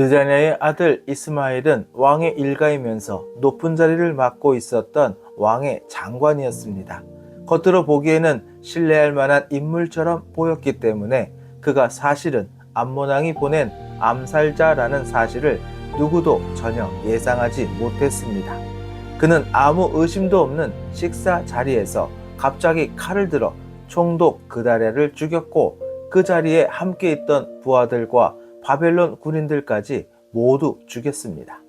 느자냐의 아들 이스마엘은 왕의 일가이면서 높은 자리를 맡고 있었던 왕의 장관이었습니다. 겉으로 보기에는 신뢰할 만한 인물처럼 보였기 때문에 그가 사실은 암모낭이 보낸 암살자라는 사실을 누구도 전혀 예상하지 못했습니다. 그는 아무 의심도 없는 식사 자리에서 갑자기 칼을 들어 총독 그다랴를 죽였고 그 자리에 함께 있던 부하들과 바벨론 군인들까지 모두 죽였습니다.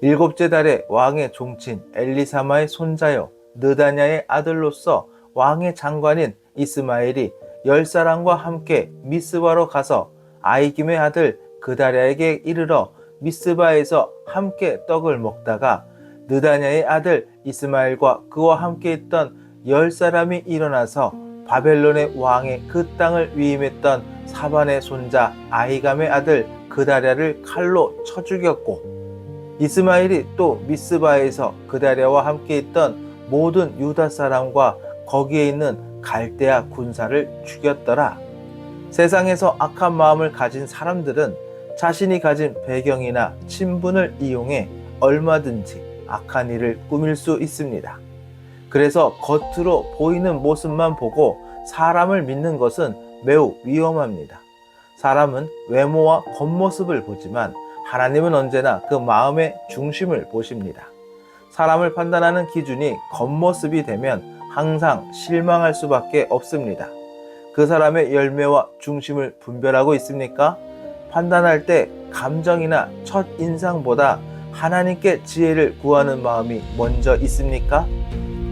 일곱째 달에 왕의 종친 엘리사마의 손자요 느다냐의 아들로서 왕의 장관인 이스마엘이 열 사람과 함께 미스바로 가서 아이김의 아들 그다랴에게 이르러 미스바에서 함께 떡을 먹다가 느다냐의 아들 이스마엘과 그와 함께 있던 열 사람이 일어나서 바벨론의 왕의 그 땅을 위임했던 사반의 손자 아이감의 아들 그다랴를 칼로 쳐 죽였고 이스마엘이 또 미스바에서 그다랴와 함께 있던 모든 유다 사람과 거기에 있는 갈대아 군사를 죽였더라. 세상에서 악한 마음을 가진 사람들은 자신이 가진 배경이나 친분을 이용해 얼마든지 악한 일을 꾸밀 수 있습니다. 그래서 겉으로 보이는 모습만 보고 사람을 믿는 것은 매우 위험합니다. 사람은 외모와 겉모습을 보지만 하나님은 언제나 그 마음의 중심을 보십니다. 사람을 판단하는 기준이 겉모습이 되면 항상 실망할 수밖에 없습니다. 그 사람의 열매와 중심을 분별하고 있습니까? 판단할 때 감정이나 첫 인상보다 하나님께 지혜를 구하는 마음이 먼저 있습니까?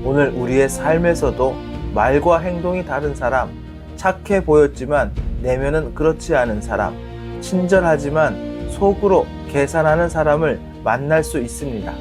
오늘 우리의 삶에서도 말과 행동이 다른 사람, 착해 보였지만 내면은 그렇지 않은 사람, 친절하지만 속으로 계산하는 사람을 만날 수 있습니다.